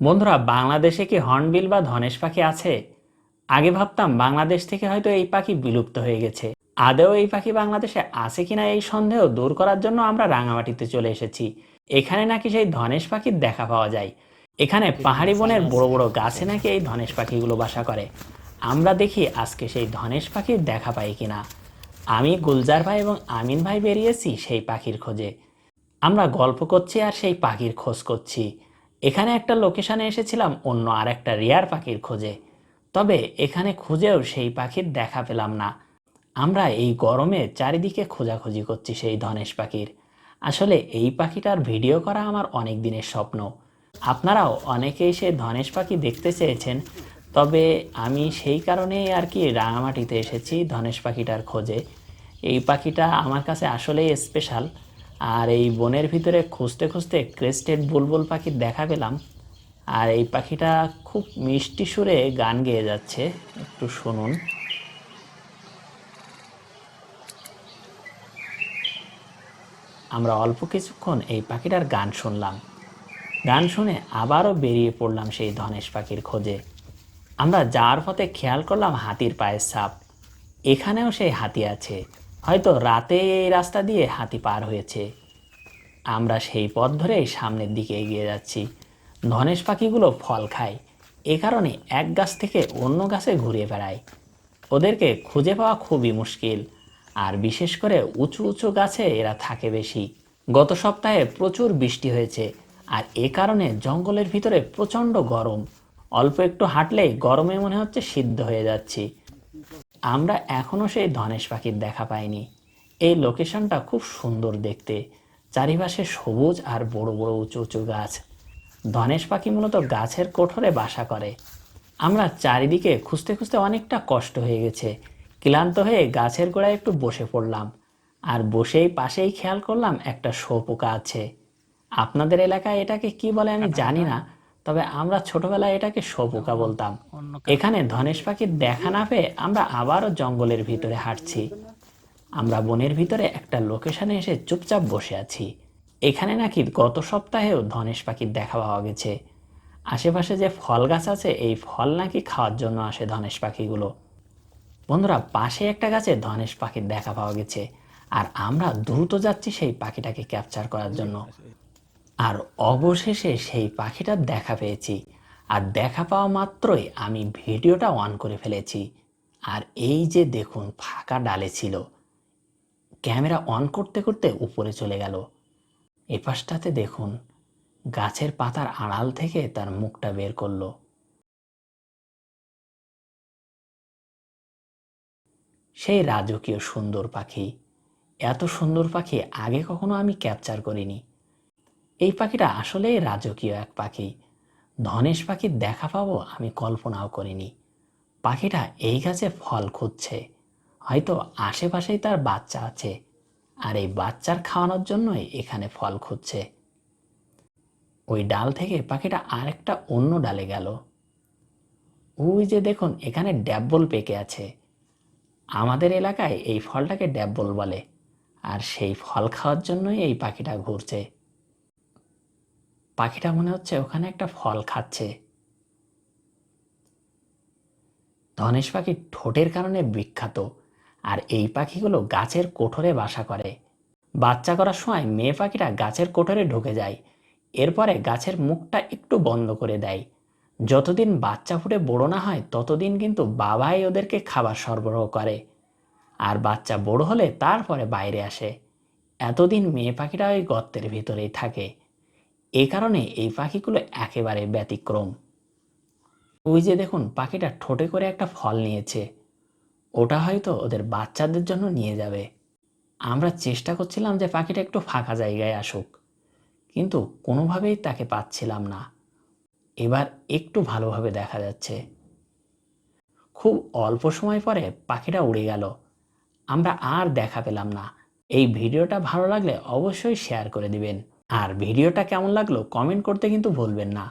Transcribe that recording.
বন্ধুরা, বাংলাদেশে কি হর্নবিল বা ধনেশ পাখি আছে? আগে ভাবতাম বাংলাদেশ থেকে হয়তো এই পাখি বিলুপ্ত হয়ে গেছে। আদেও এই পাখি বাংলাদেশে আছে কিনা এই সন্দেহ দূর করার জন্য আমরা রাঙামাটিতে চলে এসেছি। এখানে নাকি সেই ধনেশ পাখির দেখা পাওয়া যায়। এখানে পাহাড়ি বনের বড় বড় গাছে নাকি এই ধনেশ পাখিগুলো বাসা করে। আমরা দেখি আজকে সেই ধনেশ পাখির দেখা পাই কিনা। আমি গুলজার ভাই এবং আমিন ভাই বেরিয়েছি সেই পাখির খোঁজে। আমরা গল্প করছি আর সেই পাখির খোঁজ করছি। এখানে একটা লোকেশানে এসেছিলাম, অন্য আর একটা রেয়ার পাখির খোঁজে। তবে এখানে খুঁজেও সেই পাখির দেখা পেলাম না। আমরা এই গরমে চারিদিকে খোঁজাখুঁজি করছি সেই ধনেশ পাখির। আসলে এই পাখিটার ভিডিও করা আমার অনেক দিনের স্বপ্ন। আপনারাও অনেকেই সে ধনেশ পাখি দেখতে চেয়েছেন, তবে আমি সেই কারণেই আর কি রাঙামাটিতে এসেছি ধনেশ পাখিটার খোঁজে। এই পাখিটা আমার কাছে আসলেই স্পেশাল আর এই বনের ভিতরে খুঁজতে খুঁজতে ক্রেস্টেড বুলবুল পাখি দেখা পেলাম। আর এই পাখিটা খুব মিষ্টি সুরে গান গেয়ে যাচ্ছে। একটু শুনুন। আমরা অল্প কিছুক্ষণ এই পাখিটার গান শুনলাম। গান শুনে আবারও বেরিয়ে পড়লাম সেই ধনেশ পাখির খোঁজে। আমরা যাওয়ার পথে খেয়াল করলাম হাতির পায়ের ছাপ। এখানেও সেই হাতি আছে। হয়তো রাতে এই রাস্তা দিয়ে হাতি পার হয়েছে। আমরা সেই পথ ধরেই সামনের দিকে এগিয়ে যাচ্ছি। ধনেশ পাখিগুলো ফল খায়। এ কারণে এক গাছ থেকে অন্য গাছে ঘুরে বেড়ায়। ওদেরকে খুঁজে পাওয়া খুবই মুশকিল। আর বিশেষ করে উঁচু উঁচু গাছে এরা থাকে বেশি। গত সপ্তাহে প্রচুর বৃষ্টি হয়েছে। আর এ কারণে জঙ্গলের ভিতরে প্রচণ্ড গরম। অল্প একটু হাঁটলেই গরমে মনে হচ্ছে সিদ্ধ হয়ে যাচ্ছি। আমরা এখনও সেই ধনেশ পাখির দেখা পাইনি। এই লোকেশনটা খুব সুন্দর দেখতে। চারিপাশে সবুজ আর বড় বড় উঁচু উঁচু গাছ। ধনেশ পাখি মূলত গাছের কোঠরে বাসা করে। আমরা চারিদিকে খুঁজতে খুঁজতে অনেকটা কষ্ট হয়ে গেছে। ক্লান্ত হয়ে গাছের গোড়ায় একটু বসে পড়লাম। আর বসেই পাশেই খেয়াল করলাম একটা শোপোকা আছে। আপনাদের এলাকায় এটাকে কি বলে আমি জানি না। তবে আমরা ছোটবেলায় এটাকে শোপোকা বলতাম। এখানে ধনেশ পাখির দেখা না পেয়ে আমরা আবারও জঙ্গলের ভিতরে হাঁটছি। আমরা বনের ভিতরে একটা লোকেশনে এসে চুপচাপ বসে আছি। এখানে নাকি গত সপ্তাহেও ধনেশ পাখির দেখা পাওয়া গেছে। আশেপাশে যে ফল গাছ আছে, এই ফল নাকি খাওয়ার জন্য আসে ধনেশ পাখিগুলো। বন্ধুরা, পাশে একটা গাছে ধনেশ পাখির দেখা পাওয়া গেছে। আর আমরা দ্রুত যাচ্ছি সেই পাখিটাকে ক্যাপচার করার জন্য। আর অবশেষে সেই পাখিটার দেখা পেয়েছি। আর দেখা পাওয়া মাত্রই আমি ভিডিওটা অন করে ফেলেছি। আর এই যে দেখুন, ফাঁকা ডালে ছিল। ক্যামেরা অন করতে করতে উপরে চলে গেল। এপাশটাতে দেখুন, গাছের পাতার আড়াল থেকে তার মুখটা বের করল। সেই রাজকীয় সুন্দর পাখি। এত সুন্দর পাখি আগে কখনো আমি ক্যাপচার করিনি। এই পাখিটা আসলেই রাজকীয় এক পাখি। ধনেশ পাখির দেখা পাবো আমি কল্পনাও করিনি। পাখিটা এই গাছে ফল খুঁজছে। হয়তো আশেপাশেই তার বাচ্চা আছে। আর এই বাচ্চার খাওয়ানোর জন্যই এখানে ফল খুঁজছে। ওই ডাল থেকে পাখিটা আরেকটা অন্য ডালে গেল। ওই যে দেখুন, এখানে ড্যাবল পেকে আছে। আমাদের এলাকায় এই ফলটাকে ড্যাবল বলে। আর সেই ফল খাওয়ার জন্যই এই পাখিটা ঘুরছে। পাখিটা মনে হচ্ছে ওখানে একটা ফল খাচ্ছে। ধনেশ পাখি ঠোঁটের কারণে বিখ্যাত, আর এই পাখিগুলো গাছের কোঠরে বাসা করে। বাচ্চা করার সময় মেয়ে পাখিটা গাছের কোঠরে ঢুকে যায়, এরপরে গাছের মুখটা একটু বন্ধ করে দেয়। যতদিন বাচ্চা ফুটে বড় না হয়, ততদিন কিন্তু বাবাই ওদেরকে খাবার সরবরাহ করে। আর বাচ্চা বড় হলে তারপরে বাইরে আসে। এতদিন মেয়ে পাখিরা ওই গর্তের ভিতরেই থাকে। এ কারণে এই পাখিগুলো একেবারে ব্যতিক্রম। ওই যে দেখুন, পাখিটা ঠোঁটে করে একটা ফল নিয়েছে। ওটা হয়তো ওদের বাচ্চাদের জন্য নিয়ে যাবে। আমরা চেষ্টা করছিলাম যে পাখিটা একটু ফাঁকা জায়গায় আসুক, কিন্তু কোনোভাবেই তাকে পাচ্ছিলাম না। এবার একটু ভালোভাবে দেখা যাচ্ছে। খুব অল্প সময় পরে পাখিটা উড়ে গেল। আমরা আর দেখা পেলাম না। এই ভিডিওটা ভালো লাগলে অবশ্যই শেয়ার করে দিবেন। আর ভিডিওটা কেমন লাগল কমেন্ট করতে কিন্তু ভুলবেন না।